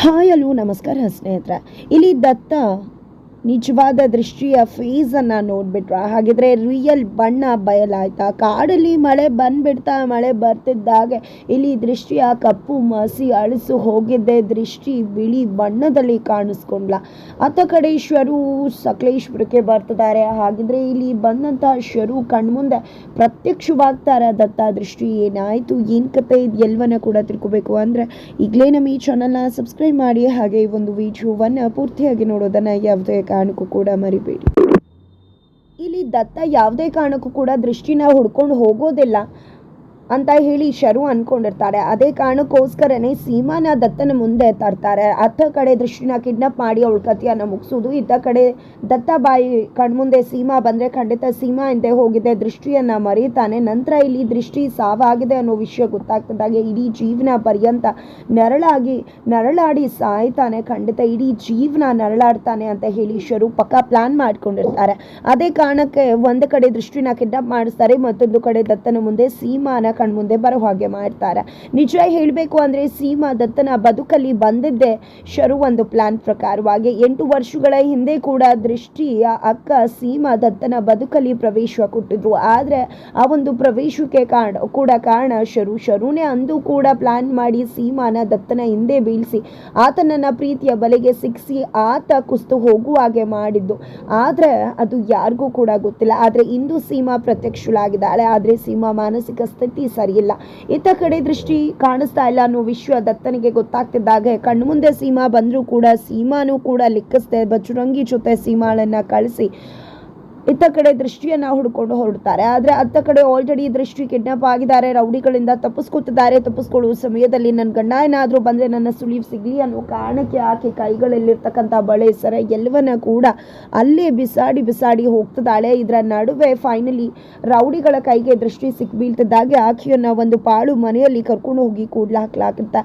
Hi hello ನಮಸ್ಕಾರ ಸ್ನೇಹಿತರ. ಇಲ್ಲಿ ದತ್ತ ನಿಜವಾದ ದೃಷ್ಟಿಯ ಫೇಸನ್ನು ನೋಡ್ಬಿಟ್ರ. ಹಾಗಿದ್ರೆ ರಿಯಲ್ ಬಣ್ಣ ಬಯಲಾಯ್ತಾ? ಕಾಡಲ್ಲಿ ಮಳೆ ಬಂದ್ಬಿಡ್ತಾ, ಮಳೆ ಬರ್ತಿದ್ದಾಗೆ. ಇಲ್ಲಿ ದೃಷ್ಟಿಯ ಕಪ್ಪು ಮಸಿ ಅಳಿಸು ಹೋಗಿದ್ದೆ. ದೃಷ್ಟಿ ಬಿಳಿ ಬಣ್ಣದಲ್ಲಿ ಕಾಣಿಸ್ಕೊಂಡ್ಲ. ಅತ್ತ ಕಡೆ ಶರು ಸಕಲೇಶ್ಪುರಕ್ಕೆ ಬರ್ತಿದ್ದಾರೆ. ಹಾಗಿದ್ರೆ ಇಲ್ಲಿ ಬಂದಂತಹ ಶರು ಕಣ್ಮುಂದೆ ಪ್ರತ್ಯಕ್ಷವಾಗ್ತಾರೆ ದತ್ತ ದೃಷ್ಟಿ. ಏನಾಯ್ತು? ಏನ್ ಕತೆ ಇದು? ಎಲ್ಲವನ್ನ ಕೂಡ ತಿಳ್ಕೊಬೇಕು. ಅಂದ್ರೆ ಈಗಲೇ ನಮ್ಮ ಈ ಚಾನಲ್ನ ಸಬ್ಸ್ಕ್ರೈಬ್ ಮಾಡಿ. ಹಾಗೆ ಈ ಒಂದು ವಿಡಿಯೋವನ್ನು ಪೂರ್ತಿಯಾಗಿ ನೋಡೋದನ್ನ ಯಾವುದೇ ಕಾರಣಕ್ಕೂ ಕೂಡ ಮರಿಬೇಡಿ. ಇಲ್ಲಿ ದತ್ತ ಯಾವುದೇ ಕಾರಣಕ್ಕೂ ಕೂಡ ದೃಷ್ಟಿನ ಹುಡ್ಕೊಂಡು ಹೋಗೋದಿಲ್ಲ. ಅಂತ ಹೇಳಿ ಶರು ಅನ್ಕೊಂಡಿರ್ತಾರೆ. ಅದೇ ಕಾರಣಕ್ಕೋಸ್ಕರನೇ ಸೀಮಾನ ದತ್ತನ ಮುಂದೆ ತರ್ತಾರೆ. ಅತ್ತ ಕಡೆ ದೃಷ್ಟಿನ ಕಿಡ್ನಾಪ್ ಮಾಡಿ ಅವಳ ಕಥೆಯನ್ನು ಮುಗಿಸೋದು ಇತ್ತ ಕಡೆ ದತ್ತ ಬಾಯಿ ಕಣ್ಮುಂದೆ ಸೀಮಾ ಬಂದರೆ ಖಂಡಿತ ಸೀಮಾ ಹಿಂದೆ ಹೋಗಿದೆ. ದೃಷ್ಟಿಯನ್ನು ಮರೀತಾನೆ. ನಂತರ ಇಲ್ಲಿ ದೃಷ್ಟಿ ಸಾವಾಗಿದೆ ಅನ್ನೋ ವಿಷಯ ಗೊತ್ತಾಗ್ತದಾಗೆ ಇಡೀ ಜೀವನ ಪರ್ಯಂತ ನರಳಾಗಿ, ನರಳಾಡಿ ಸಾಯ್ತಾನೆ. ಖಂಡಿತ ಇಡೀ ಜೀವನ ನರಳಾಡ್ತಾನೆ ಅಂತ ಹೇಳಿ ಶರು ಪಕ್ಕ ಪ್ಲಾನ್ ಮಾಡಿಕೊಂಡಿರ್ತಾರೆ. ಅದೇ ಕಾರಣಕ್ಕೆ ಒಂದು ಕಡೆ ದೃಷ್ಟಿನ ಕಿಡ್ನಾಪ್ ಮಾಡಿಸ್ತಾರೆ. ಮತ್ತೊಂದು ಕಡೆ ದತ್ತನ ಮುಂದೆ ಸೀಮಾನ ಕಣ್ಮುಂದೆ ಬರೋ ಹಾಗೆ ಮಾಡ್ತಾರೆ. ನಿಜ ಹೇಳಬೇಕು ಅಂದರೆ ಸೀಮಾ ದತ್ತನ ಬದುಕಲ್ಲಿ ಬಂದಿದ್ದೆ ಶರು ಒಂದು ಪ್ಲಾನ್ ಪ್ರಕಾರವಾಗಿ. ಎಂಟು ವರ್ಷಗಳ ಹಿಂದೆ ಕೂಡ ದೃಷ್ಟಿಯ ಅಕ್ಕ ಸೀಮಾ ದತ್ತನ ಬದುಕಲ್ಲಿ ಪ್ರವೇಶ ಕೊಟ್ಟಿದ್ರು. ಆದರೆ ಆ ಒಂದು ಪ್ರವೇಶಕ್ಕೆ ಕಾರಣ ಕೂಡ ಕಾರಣ ಶರು. ಶರುನೇ ಅಂದು ಕೂಡ ಪ್ಲಾನ್ ಮಾಡಿ ಸೀಮಾನ ದತ್ತನ ಹಿಂದೆ ಬೀಳಿಸಿ ಆತನನ್ನ ಪ್ರೀತಿಯ ಬಲೆಗೆ ಸಿಕ್ಕಿಸಿ ಆತ ಕುಸ್ತು ಹೋಗುವ ಹಾಗೆ ಮಾಡಿದ್ದು. ಆದರೆ ಅದು ಯಾರಿಗೂ ಕೂಡ ಗೊತ್ತಿಲ್ಲ. ಆದರೆ ಇಂದು ಸೀಮಾ ಪ್ರತ್ಯಕ್ಷಳಾಗಿದ್ದಾಳೆ. ಆದರೆ ಸೀಮಾ ಮಾನಸಿಕ ಸ್ಥಿತಿ ಸರಿಯಿಲ್ಲ. ಇತ್ತ ಕಡೆ ದೃಷ್ಟಿ ಕಾಣಿಸ್ತಾ ಇಲ್ಲ. ಅನ್ನೋ ವಿಷಯ ದತ್ತನಿಗೆ ಗೊತ್ತಾಗ್ತಿದ್ದಾಗ ಕಣ್ಣು ಮುಂದೆ ಸೀಮಾ ಬಂದರೂ ಕೂಡ, ಸೀಮಾನೂ ಕೂಡ ಲಿಕ್ಕಿಸ್ದೆ ಬಜರಂಗಿ ಜೊತೆ ಸೀಮಾಳನ್ನ ಕಳಿಸಿ. ಇತ್ತ ಕಡೆ ದೃಷ್ಟಿಯನ್ನ ಹುಡ್ಕೊಂಡು ಹೊರಡ್ತಾರೆ. ಆದರೆ ಅತ್ತ ಕಡೆ ಆಲ್ರೆಡಿ ದೃಷ್ಟಿ ಕಿಡ್ನಾಪ್ ಆಗಿದ್ದಾರೆ, ರೌಡಿಗಳಿಂದ ತಪ್ಪಿಸ್ಕೊತಿದ್ದಾರೆ. ತಪ್ಪಿಸ್ಕೊಳ್ಳುವ ಸಮಯದಲ್ಲಿ ನನ್ನ ಗಂಡ ಏನಾದರೂ ಬಂದ್ರೆ ನನ್ನ ಸುಳಿವು ಸಿಗ್ಲಿ ಅನ್ನೋ ಕಾರಣಕ್ಕೆ ಆಕೆ ಕೈಗಳಲ್ಲಿರ್ತಕ್ಕಂಥ ಬಳೆ ಸರ ಎಲ್ಲವನ್ನ ಕೂಡ ಅಲ್ಲೇ ಬಿಸಾಡಿ ಬಿಸಾಡಿ ಹೋಗ್ತಿದ್ದಾಳೆ. ಇದರ ನಡುವೆ ಫೈನಲಿ ರೌಡಿಗಳ ಕೈಗೆ ದೃಷ್ಟಿ ಸಿಕ್ಕಿ ಬೀಳ್ತಿದ್ದಾಗೆ ಆಕೆಯನ್ನ ಒಂದು ಪಾಳು ಮನೆಯಲ್ಲಿ ಕರ್ಕೊಂಡು ಹೋಗಿ ಕೂಡ್ಲಾಕ್ಲಾಕಂತ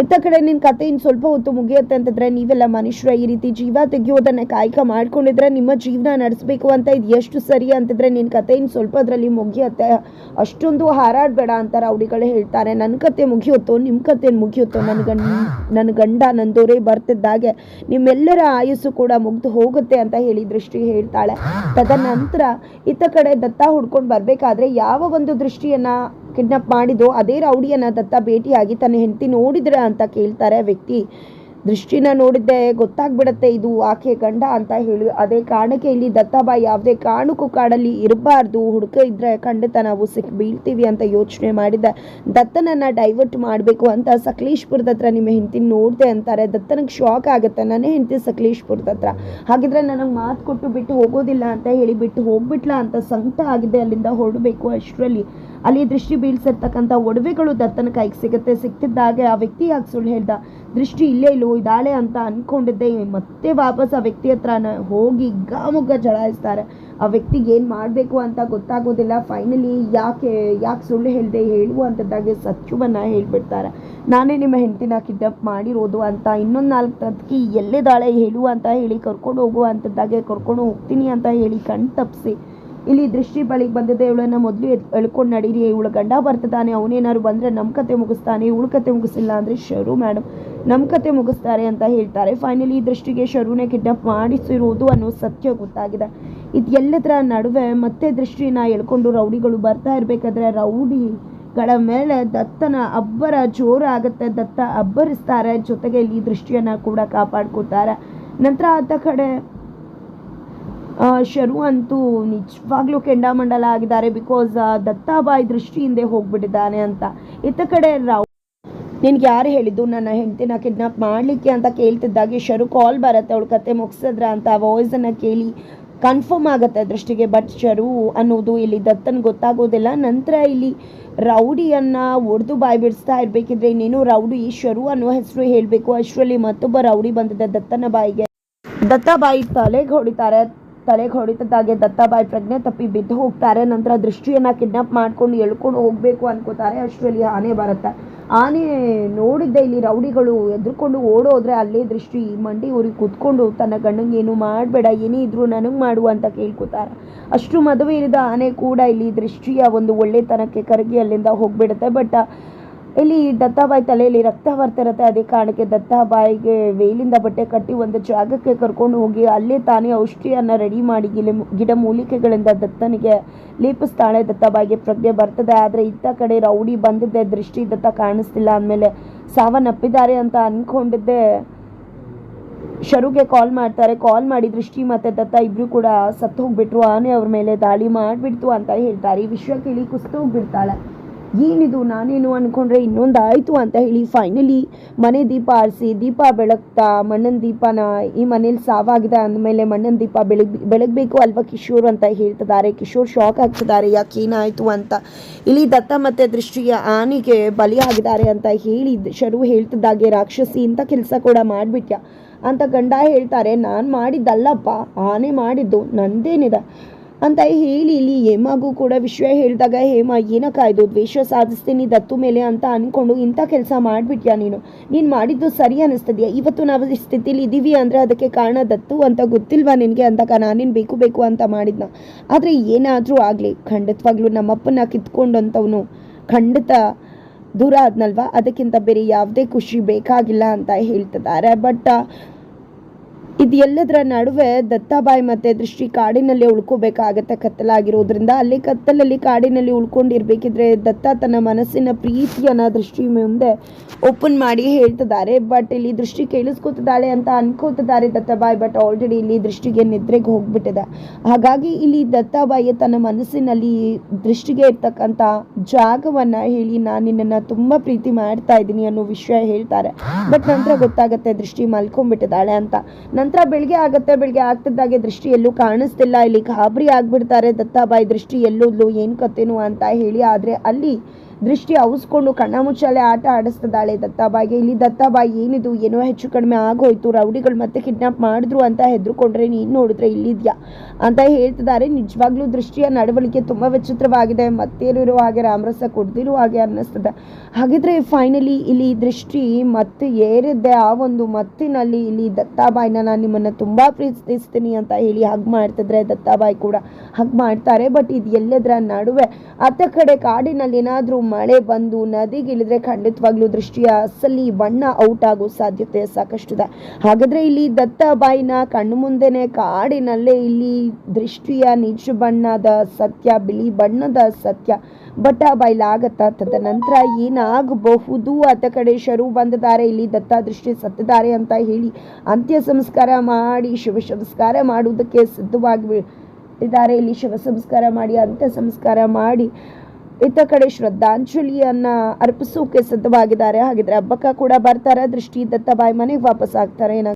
ಇತ್ತ ಕಡೆ ನಿನ್ನ ಕತೆ ಇನ್ನು ಸ್ವಲ್ಪ ಹೊತ್ತು ಮುಗಿಯುತ್ತೆ ಅಂತಂದ್ರೆ ನೀವೆಲ್ಲ ಮನುಷ್ಯರ ಈ ರೀತಿ ಜೀವ ತೆಗೆಯೋದನ್ನ ಕಾಯಕ ಮಾಡ್ಕೊಂಡಿದ್ರೆ ನಿಮ್ಮ ಜೀವನ ನಡೆಸಬೇಕು ಅಂತ ಇದು ಎಷ್ಟು ಸರಿ ಅಂತಂದ್ರೆ ನಿನ್ನ ಕತೆ ಇನ್ನು ಸ್ವಲ್ಪ ಅದರಲ್ಲಿ ಮುಗಿಯುತ್ತೆ. ಅಷ್ಟೊಂದು ಹಾರಾಡಬೇಡ ಅಂತ ರೌಡಿಗಳು ಹೇಳ್ತಾರೆ. ನನ್ನ ಕತೆ ಮುಗಿಯುತ್ತೋ ನಿಮ್ಮ ಕತೆ ಮುಗಿಯುತ್ತೋ ನನ್ನ ಗಂಡ ನನ್ನ ಗಂಡ ನಂದೋರೇ ಬರ್ತಿದ್ದಾಗೆ ನಿಮ್ಮೆಲ್ಲರ ಆಯುಸ್ಸು ಕೂಡ ಮುಗ್ದು ಹೋಗುತ್ತೆ ಅಂತ ಹೇಳಿ ದೃಷ್ಟಿ ಹೇಳ್ತಾಳೆ. ತದನಂತರ ಇತ್ತ ಕಡೆ ದತ್ತ ಹುಡ್ಕೊಂಡು ಬರಬೇಕಾದ್ರೆ ಯಾವ ಒಂದು ದೃಷ್ಟಿಯನ್ನ ಕಿಡ್ನಾಪ್ ಮಾಡಿದ್ದು. ಅದೇ ರೌಡಿಯನ್ನ ದತ್ತ ಭೇಟಿಯಾಗಿ ತನ್ನ ಹೆಂಡತಿ ನೋಡಿದ್ರ ಅಂತ ಕೇಳ್ತಾರೆ ವ್ಯಕ್ತಿ. ದೃಷ್ಟಿನ ನೋಡಿದ್ದೆ ಗೊತ್ತಾಗ್ಬಿಡತ್ತೆ ಇದು ಆಕೆ ಗಂಡ ಅಂತ ಹೇಳಿ. ಅದೇ ಕಾರಣಕ್ಕೆ ಇಲ್ಲಿ ದತ್ತಾಬಾಯಿ ಯಾವುದೇ ಕಾರಣಕ್ಕೂ ಕಾಡಲ್ಲಿ ಇರಬಾರ್ದು. ಹುಡುಕ ಇದ್ರೆ ಖಂಡಿತ ನಾವು ಸಿಕ್ ಬೀಳ್ತೀವಿ ಅಂತ ಯೋಚನೆ ಮಾಡಿದ್ದೆ ದತ್ತನನ್ನ ಡೈವರ್ಟ್ ಮಾಡಬೇಕು ಅಂತ ಸಕಲೇಶ್ಪುರದ ಹತ್ರ ನಿಮ್ಮ ಹೆಂಡತಿ ನೋಡಿದೆ ಅಂತಾರೆ. ದತ್ತನಿಗೆ ಶಾಕ್ ಆಗುತ್ತೆ. ನನ್ನ ಹೆಂಡತಿ ಸಕಲೇಶ್ಪುರದ ಹತ್ರ ಹಾಗಿದ್ರೆ ನನಗೆ ಮಾತು ಕೊಟ್ಟು ಬಿಟ್ಟು ಹೋಗೋದಿಲ್ಲ ಅಂತ ಹೇಳಿ ಬಿಟ್ಟು ಹೋಗ್ಬಿಟ್ಲಾ ಅಂತ ಸಂಕಟ ಆಗಿದೆ ಅಲ್ಲಿಂದ ಹೊರಡಬೇಕು ಅಷ್ಟರಲ್ಲಿ. ಅಲ್ಲಿ ದೃಷ್ಟಿ ಬೀಳ್ಸಿರ್ತಕ್ಕಂಥ ಒಡವೆಗಳು ದತ್ತನ ಕೈಗೆ ಸಿಗುತ್ತೆ. ಸಿಕ್ತಿದ್ದಾಗೆ ಆ ವ್ಯಕ್ತಿ ಯಾಕೆ ಸುಳ್ಳು ಹೇಳ್ದ? ದೃಷ್ಟಿ ಇಲ್ಲೇ ಇಲ್ಲೋ. ಇದ್ದಾಳೆ ಅಂತ ಅಂದ್ಕೊಂಡಿದ್ದೆ ಮತ್ತೆ ವಾಪಸ್ ಆ ವ್ಯಕ್ತಿ ಹತ್ರ ಹೋಗಿ ಗಾಮುಗ್ಗ ಚಳಾಯಿಸ್ತಾರೆ ಆ ವ್ಯಕ್ತಿಗೆ ಏನು ಮಾಡಬೇಕು ಅಂತ ಗೊತ್ತಾಗೋದಿಲ್ಲ. ಫೈನಲಿ ಯಾಕೆ ಯಾಕೆ ಸುಳ್ಳು ಹೇಳಿದೆ ಹೇಳುವ ಅಂತದ್ದಾಗೆ ಸತ್ಯವನ್ನು ಹೇಳಿಬಿಡ್ತಾರೆ. ನಾನೇ ನಿಮ್ಮ ಹೆಂಡತಿನ ಕಿಡ್ನಾಪ್ ಮಾಡಿರೋದು ಅಂತ ಇನ್ನೊಂದು ನಾಲ್ಕು ತತ್ಕಿ ಎಲ್ಲಿದ್ದಾಳೆ ಹೇಳುವ ಅಂತ ಹೇಳಿ ಕರ್ಕೊಂಡು ಹೋಗುವ ಅಂತದ್ದಾಗೆ ಕರ್ಕೊಂಡು ಹೋಗ್ತೀನಿ ಅಂತ ಹೇಳಿ ಕಣ್ ತಪ್ಪಿಸಿ ಇಲ್ಲಿ ದೃಷ್ಟಿ ಬಳಿಗೆ ಬಂದಿದೆ ಇವಳನ್ನ ಮೊದಲು ಎಳ್ಕೊಂಡು ನಡೀರಿ, ಇವಳು ಗಂಡ ಬರ್ತಿದ್ದಾನೆ ಅವನೇನಾದ್ರು ಬಂದರೆ ನಮ್ಮ ಕತೆ ಮುಗಿಸ್ತಾನೆ, ಇವಳು ಕತೆ ಮುಗಿಸಿಲ್ಲ ಅಂದರೆ ಶರು ಮೇಡಮ್ ನಮ್ಮ ಕತೆ ಮುಗಿಸ್ತಾರೆ ಅಂತ ಹೇಳ್ತಾರೆ. ಫೈನಲಿ ಈ ದೃಷ್ಟಿಗೆ ಶರುನೇ ಕಿಡ್ನಾಪ್ ಮಾಡಿಸಿರೋದು ಅನ್ನೋ ಸತ್ಯ ಗೊತ್ತಾಗಿದೆ. ಇದು ಎಲ್ಲದರ ನಡುವೆ ಮತ್ತೆ ದೃಷ್ಟಿನ ಎಳ್ಕೊಂಡು ರೌಡಿಗಳು ಬರ್ತಾ ಇರಬೇಕಾದ್ರೆ ರೌಡಿಗಳ ಮೇಲೆ ದತ್ತನ ಅಬ್ಬರ ಜೋರಾಗುತ್ತೆ ದತ್ತ ಅಬ್ಬರಿಸ್ತಾರೆ, ಜೊತೆಗೆ ಇಲ್ಲಿ ದೃಷ್ಟಿಯನ್ನು ಕೂಡ ಕಾಪಾಡ್ಕೋತಾರೆ ನಂತರ ಆತ ಕಡೆ ಶರು ಅಂತೂ ನಿಜವಾಗ್ಲೂ ಕೆಂಡಾಮಂಡಲ ಆಗಿದ್ದಾರೆ ಬಿಕಾಸ್ ದತ್ತಾಬಾಯಿ ದೃಷ್ಟಿ ಹಿಂದೆ ಹೋಗ್ಬಿಟ್ಟಿದ್ದಾನೆ ಅಂತ. ಇತ್ತ ಕಡೆ ರಾವ್ ನಿನ್ಗೆ ಯಾರು ಹೇಳಿದ್ದು? ನನ್ನ ಹೆಂಡತಿನ ಕಿಡ್ನಾಪ್ ಮಾಡಲಿಕ್ಕೆ ಅಂತ ಕೇಳ್ತಿದ್ದಾಗೆ ಶರು ಕಾಲ್ ಬರುತ್ತೆ, ಅವಳು ಕತೆ ಮುಗಿಸಿದ್ರ ಅಂತ ವಾಯ್ಸನ್ನು ಕೇಳಿ ಕನ್ಫರ್ಮ್ ಆಗುತ್ತೆ ದೃಷ್ಟಿಗೆ. ಬಟ್ ಶರು ಅನ್ನೋದು ಇಲ್ಲಿ ದತ್ತನ್ ಗೊತ್ತಾಗೋದಿಲ್ಲ. ನಂತರ ಇಲ್ಲಿ ರೌಡಿಯನ್ನು ಒಡೆದು ಬಾಯಿ ಬಿಡಿಸ್ತಾ ಇರಬೇಕಿದ್ರೆ ಇನ್ನೇನು ರೌಡಿ, ಶರು ಅನ್ನೋ ಹೆಸರು ಹೇಳಬೇಕು. ಅಷ್ಟರಲ್ಲಿ ಮತ್ತೊಬ್ಬ ರೌಡಿ ಬಂದಿದೆ ದತ್ತನ ಬಾಯಿಗೆ. ದತ್ತಾಬಾಯಿ ತಲೆಗೆ ಹೊಡಿತಾರೆ. ತಲೆಗೆ ಹೊಡಿತದಾಗೆ ದತ್ತಾಬಾಯಿ ಪ್ರಜ್ಞೆ ತಪ್ಪಿ ಬಿದ್ದು ಹೋಗ್ತಾರೆ. ನಂತರ ದೃಷ್ಟಿಯನ್ನ ಕಿಡ್ನಾಪ್ ಮಾಡ್ಕೊಂಡು ಎಳ್ಕೊಂಡು ಹೋಗ್ಬೇಕು ಅನ್ಕೋತಾರೆ. ಅಷ್ಟರಲ್ಲಿ ಆನೆ ಬರುತ್ತೆ. ಆನೆ ನೋಡಿದ್ದೆ ಇಲ್ಲಿ ರೌಡಿಗಳು ಎದ್ರುಕೊಂಡು ಓಡೋದ್ರೆ ಅಲ್ಲೇ ದೃಷ್ಟಿ ಮಂಡಿ ಊರಿಗೆ ಕೂತ್ಕೊಂಡು ತನ್ನ ಗಂಡಂಗೆ ಏನು ಮಾಡಬೇಡ, ಏನೇ ಇದ್ರು ನನಗೆ ಮಾಡು ಅಂತ ಕೇಳ್ಕೊತಾರೆ. ಅಷ್ಟು ಮದುವೆ ಇರಿದ ಆನೆ ಕೂಡ ಇಲ್ಲಿ ದೃಷ್ಟಿಯ ಒಂದು ಒಳ್ಳೆತನಕ್ಕೆ ಕರಗಿ ಅಲ್ಲಿಂದ ಹೋಗ್ಬಿಡುತ್ತೆ. ಬಟ್ ಇಲ್ಲಿ ದತ್ತಾಬಾಯಿ ತಲೆಯಲ್ಲಿ ರಕ್ತ ಇರುತ್ತೆ ಅದೇ ಕಾರಣಕ್ಕೆ ದತ್ತಾಬಾಯಿಗೆ ವೇಲಿಂದ ಬಟ್ಟೆ ಕಟ್ಟಿ ಒಂದು ಜಾಗಕ್ಕೆ ಕರ್ಕೊಂಡು ಹೋಗಿ ಅಲ್ಲೇ ತಾನೇ ಔಷಧಿಯನ್ನು ರೆಡಿ ಮಾಡಿ ಗಿಡ ಗಿಡ ಮೂಲಿಕೆಗಳಿಂದ ದತ್ತನಿಗೆ ಲೇಪಿಸ್ತಾಳೆ. ದತ್ತಾಬಾಯಿಗೆ ಪ್ರಜ್ಞೆ ಬರ್ತದೆ. ಆದರೆ ಇತ್ತ ಕಡೆ ರೌಡಿ ಬಂದಿದ್ದೆ. ದೃಷ್ಟಿ ದತ್ತ ಕಾಣಿಸ್ತಿಲ್ಲ. ಅಂದಮೇಲೆ ಸಾವನ್ನಪ್ಪಿದ್ದಾರೆ ಅಂತ ಅಂದ್ಕೊಂಡಿದ್ದೆ ಶರುಗೆ ಕಾಲ್ ಮಾಡ್ತಾರೆ. ಕಾಲ್ ಮಾಡಿ ದೃಷ್ಟಿ ಮತ್ತೆ ದತ್ತ ಇಬ್ರು ಕೂಡ ಸತ್ತು ಹೋಗ್ಬಿಟ್ರು ಆನೆ ಅವ್ರ ಮೇಲೆ ದಾಳಿ ಮಾಡಿಬಿಡ್ತು ಅಂತ ಹೇಳ್ತಾರೆ. ಈ ವಿಷಯ ಕೇಳಿ ಕುಸ್ತು ಹೋಗ್ಬಿಡ್ತಾಳೆ. ಏನಿದು? ನಾನೇನು ಅನ್ಕೊಂಡ್ರೆ ಇನ್ನೊಂದು ಆಯಿತು ಅಂತ ಹೇಳಿ ಫೈನಲಿ ಮನೆ ದೀಪ ಆರಿಸಿ, ದೀಪ ಬೆಳಗ್ತಾ ಮಣ್ಣನ ದೀಪನ ಈ ಮನೇಲಿ ಸಾವಾಗಿದೆ ಅಂದಮೇಲೆ ಮಣ್ಣನ ದೀಪ ಬೆಳಗ್, ಬೆಳಗಬೇಕು ಅಲ್ವಾ ಕಿಶೋರ್ ಅಂತ ಹೇಳ್ತಿದ್ದಾರೆ. ಕಿಶೋರ್ ಶಾಕ್ ಆಗ್ತಿದ್ದಾರೆ. ಯಾಕೆ ಏನಾಯಿತು ಅಂತ. ಇಲ್ಲಿ ದತ್ತ ಮತ್ತೆ ದೃಷ್ಟಿಯ ಆನೆಗೆ ಬಲಿಯಾಗಿದ್ದಾರೆ ಅಂತ ಹೇಳಿ ಶರು ಹೇಳ್ತಿದ್ದಾಗೆ, ರಾಕ್ಷಸಿ ಇಂಥ ಕೆಲಸ ಕೂಡ ಮಾಡಿಬಿಟ್ಯ? ಅಂತ ಗಂಡ ಹೇಳ್ತಾರೆ, ನಾನು ಮಾಡಿದ್ದಲ್ಲಪ್ಪ, ಆನೆ ಮಾಡಿದ್ದು ನಂದೇನಿದೆ? ಅಂತ ಹೇಳಿ ಇಲ್ಲಿ ಹೇಮಾಗೂ ಕೂಡ ವಿಷಯ ಹೇಳಿದಾಗ, ಹೇಮ ಏನಕ್ಕಾಯ್ದು ದ್ವೇಷ ಸಾಧಿಸ್ತೀನಿ, ದತ್ತು ಮೇಲೆ ಅಂತ ಅಂದ್ಕೊಂಡು ಇಂಥ ಕೆಲಸ ಮಾಡಿಬಿಟ್ಯಾ ನೀನು? ನೀನು ಮಾಡಿದ್ದು ಸರಿ ಅನ್ನಿಸ್ತದ್ಯಾ ಇವತ್ತು ನಾವು ಈ ಸ್ಥಿತಿಲಿ ಇದ್ದೀವಿ ಅಂದರೆ ಅದಕ್ಕೆ ಕಾರಣ ದತ್ತು ಅಂತ ಗೊತ್ತಿಲ್ವಾ ನಿನಗೆ ಅಂತ ನಾನೇನು ಬೇಕು ಬೇಕು ಅಂತ ಮಾಡಿದ್ನ. ಆದರೆ ಏನಾದರೂ ಆಗಲಿ, ಖಂಡಿತವಾಗ್ಲೂ ನಮ್ಮಪ್ಪನ ಕಿತ್ಕೊಂಡಂಥವನು ಖಂಡಿತ ದೂರ ಆದ್ನಲ್ವಾ? ಅದಕ್ಕಿಂತ ಬೇರೆ ಯಾವುದೇ ಖುಷಿ ಬೇಕಾಗಿಲ್ಲ ಅಂತ ಹೇಳ್ತಿದ್ದಾರೆ. ಬಟ್ ಇದು ಎಲ್ಲದರ ನಡುವೆ ದತ್ತಾಬಾಯಿ ಮತ್ತೆ ದೃಷ್ಟಿ ಕಾಡಿನಲ್ಲಿ ಉಳ್ಕೋಬೇಕಾಗತ್ತೆ ಕತ್ತಲಾಗಿರೋದ್ರಿಂದ. ಅಲ್ಲಿ ಕತ್ತಲಲ್ಲಿ ಕಾಡಿನಲ್ಲಿ ಉಳ್ಕೊಂಡಿರ್ಬೇಕಿದ್ರೆ ದತ್ತ ತನ್ನ ಮನಸ್ಸಿನ ಪ್ರೀತಿಯನ್ನ ದೃಷ್ಟಿ ಮುಂದೆ ಓಪನ್ ಮಾಡಿ ಹೇಳ್ತಿದ್ದಾರೆ. ಬಟ್ ಇಲ್ಲಿ ದೃಷ್ಟಿ ಕೇಳಿಸ್ಕೊತಿದ್ದಾಳೆ ಅಂತ ಅನ್ಕೋತಿದ್ದಾರೆ ದತ್ತಾಬಾಯಿ, ಬಟ್ ಆಲ್ರೆಡಿ ಇಲ್ಲಿ ದೃಷ್ಟಿಗೆ ನಿದ್ರೆಗೆ ಹೋಗ್ಬಿಟ್ಟಿದೆ. ಹಾಗಾಗಿ ಇಲ್ಲಿ ದತ್ತಾಬಾಯಿ ತನ್ನ ಮನಸ್ಸಿನಲ್ಲಿ ದೃಷ್ಟಿಗೆ ಇರ್ತಕ್ಕಂಥ ಜಾಗವನ್ನ ಹೇಳಿ, ನಾನು ನಿನ್ನನ್ನು ತುಂಬಾ ಪ್ರೀತಿ ಮಾಡ್ತಾ ಇದ್ದೀನಿ ಅನ್ನೋ ವಿಷಯ ಹೇಳ್ತಾರೆ. ಬಟ್ ನಂತರ ಗೊತ್ತಾಗುತ್ತೆ ದೃಷ್ಟಿ ಮಲ್ಕೊಂಡ್ಬಿಟ್ಟಿದ್ದಾಳೆ ಅಂತ. ನಂತರ ಬೆಳಿಗ್ಗೆ ಆಗತ್ತೆ ಬೆಳಿಗ್ಗೆ ಆಗ್ತಿದ್ದಾಗೆ ದೃಷ್ಟಿ ಎಲ್ಲೂ ಕಾಣಿಸ್ತಿಲ್ಲ. ಇಲ್ಲಿ ಗಾಬರಿ ಆಗ್ಬಿಡ್ತಾರೆ ದತ್ತಾಬಾಯಿ ದೃಷ್ಟಿ ಎಲ್ಲೋದ್ಲು ಏನು ಕತ್ತೇನು ಅಂತ ಹೇಳಿ, ಆದರೆ ಅಲ್ಲಿ ದೃಷ್ಟಿ ಅವಸ್ಕೊಂಡು ಕಣ್ಣ ಮುಚ್ಚಾಲೆ ಆಟ ಆಡಿಸ್ತಿದ್ದಾಳೆ ದತ್ತಾಬಾಯಿಗೆ. ಇಲ್ಲಿ ದತ್ತಾಬಾಯಿ ಏನಿದು? ಏನೋ ಹೆಚ್ಚು ಕಡಿಮೆ ಆಗೋಯ್ತು. ರೌಡಿಗಳು ಮತ್ತೆ ಕಿಡ್ನಾಪ್ ಮಾಡಿದ್ರು ಅಂತ ಹೆದ್ರುಕೊಂಡ್ರೆ ನೀನು ನೋಡಿದ್ರೆ ಇಲ್ಲಿದ್ಯಾ? ಅಂತ ಹೇಳ್ತಿದ್ದಾರೆ. ನಿಜವಾಗ್ಲೂ ದೃಷ್ಟಿಯ ನಡವಳಿಕೆ ತುಂಬ ವಿಚಿತ್ರವಾಗಿದೆ. ಮತ್ತೇನಿರೋ ಹಾಗೆ ರಾಮರಸ ಕೊಡ್ದಿರೋ ಹಾಗೆ ಅನ್ನಿಸ್ತದೆ. ಹಾಗಿದ್ರೆ ಫೈನಲಿ ಇಲ್ಲಿ ದೃಷ್ಟಿ ಮತ್ತೆ ಏರಿದ್ದೆ ಆ ಒಂದು ಮತ್ತಿನಲ್ಲಿ ಇಲ್ಲಿ ದತ್ತಾಬಾಯಿನ ನಾನು ನಿಮ್ಮನ್ನು ತುಂಬ ಪ್ರೀತಿಸ್ತೀನಿ ಅಂತ ಹೇಳಿ ಹಗ್ ಮಾಡ್ತಿದ್ರೆ ದತ್ತಾಬಾಯಿ ಕೂಡ. ಹಗ್ ಮಾಡ್ತಾರೆ. ಬಟ್ ಇದು ಎಲ್ಲದರ ನಡುವೆ? ಅತ್ತ ಕಡೆ ಕಾಡಿನಲ್ಲಿ ಏನಾದರೂ ಮಳೆ ಬಂದು ನದಿಗಿಳಿದ್ರೆ ಖಂಡಿತವಾಗ್ಲೂ ದೃಷ್ಟಿಯ ಅಸಲಿ ಬಣ್ಣ ಔಟ್ ಆಗೋ ಸಾಧ್ಯತೆ ಸಾಕಷ್ಟಿದೆ. ಹಾಗಾದ್ರೆ ಇಲ್ಲಿ ದತ್ತಾಬಾಯಿನ ಕಣ್ಣು ಮುಂದೆನೆ ಕಾಡಿನಲ್ಲೇ ಇಲ್ಲಿ ದೃಷ್ಟಿಯ ನಿಜ ಬಣ್ಣದ ಸತ್ಯ, ಬಿಳಿ ಬಣ್ಣದ ಸತ್ಯ ಬಟ್ಟ ತದ ತದನಂತರ ಏನಾಗಬಹುದು? ಅತ್ತ ಕಡೆ ಶರು ಬಂದಿದ್ದಾರೆ ಇಲ್ಲಿ ದತ್ತ ದೃಷ್ಟಿ ಸತ್ತಿದ್ದಾರೆ ಅಂತ ಹೇಳಿ ಅಂತ್ಯ ಸಂಸ್ಕಾರ ಮಾಡಿ ಶಿವ ಸಂಸ್ಕಾರ ಮಾಡುವುದಕ್ಕೆ ಸಿದ್ಧವಾಗಿ ಇದ್ದಾರೆ ಇಲ್ಲಿ ಶಿವ ಸಂಸ್ಕಾರ ಮಾಡಿ, ಅಂತ್ಯ ಸಂಸ್ಕಾರ ಮಾಡಿ ಇತ್ತ ಕಡೆ ಶ್ರದ್ಧಾಂಜಲಿಯನ್ನ ಅರ್ಪಿಸೋಕೆ ಸಿದ್ಧವಾಗಿದ್ದಾರೆ. ಹಾಗಿದ್ರೆ ಹಬ್ಬಕ್ಕ ಕೂಡ ಬರ್ತಾರೆ. ದೃಷ್ಟಿ ದತ್ತ ಬಾಯಿ ಮನೆಗೆ ವಾಪಸ್ ಆಗ್ತಾರೆ. ಏನಾಗ್ತದೆ